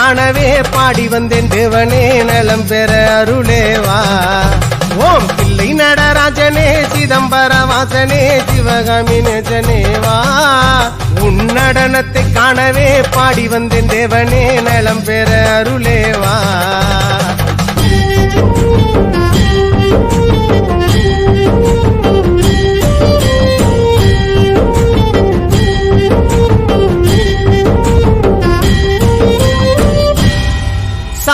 காணவே பாடி வந்தேன் தேவனே நலம் பெற அருளேவா. ஓம் பிள்ளை நடராஜனே சிதம்பர வாசனே சிவகாமி உன் நடனத்தை காணவே பாடி வந்தேன் தேவனே நலம் பெற அருளேவா.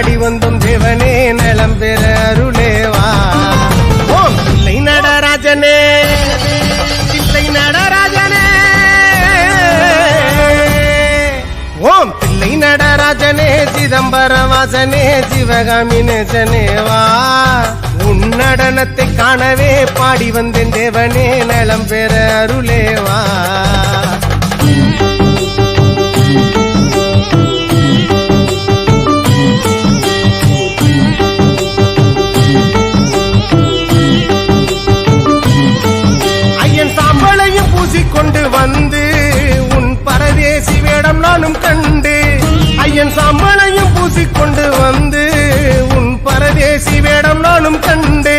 ஆடி வந்தோம் தேவனே நலம் பெற அருளேவா? ஓம் பிள்ளை நடராஜனே பிள்ளை நடராஜனே. ஓம் பிள்ளை நடராஜனே சிதம்பரவாசனே சிவகாமி நேசனேவா உன் நடனத்தை காணவே பாடி வந்தேன் தேவனே நலம் பெற அருளேவா. சாம்பலையும் வந்து உன் பரதேசி வேடம் நானும் கண்டு ஐயன் சாம்பலையும் பூசிக்கொண்டு வந்து உன் பரதேசி வேடம் நானும் கண்டு.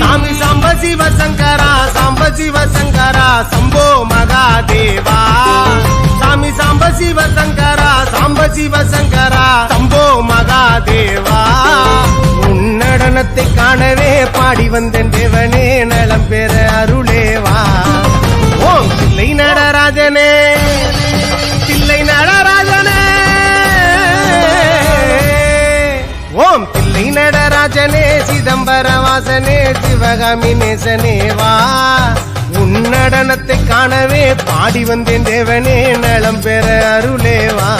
சாமி சாம்ப சிவ சங்கரா சாம்ப சிவ சங்கரா சம்போ மகாதேவா. சாமி சாம்ப சிவ சங்கரா சாம்ப சிவ சங்கரா சம்போ மகாதேவா. உன்னடனத்தை காணவே பாடி வந்தேன் தேவனே நலம் பெற நடராஜனே தில்லை நடராஜனே ஓம் தில்லை நடராஜனே சிதம்பர வாசனே சிவகாமி நேசனேவா உன்னடனத்தை காணவே பாடி வந்தேன் தேவனே நலம் பெற அருளேவா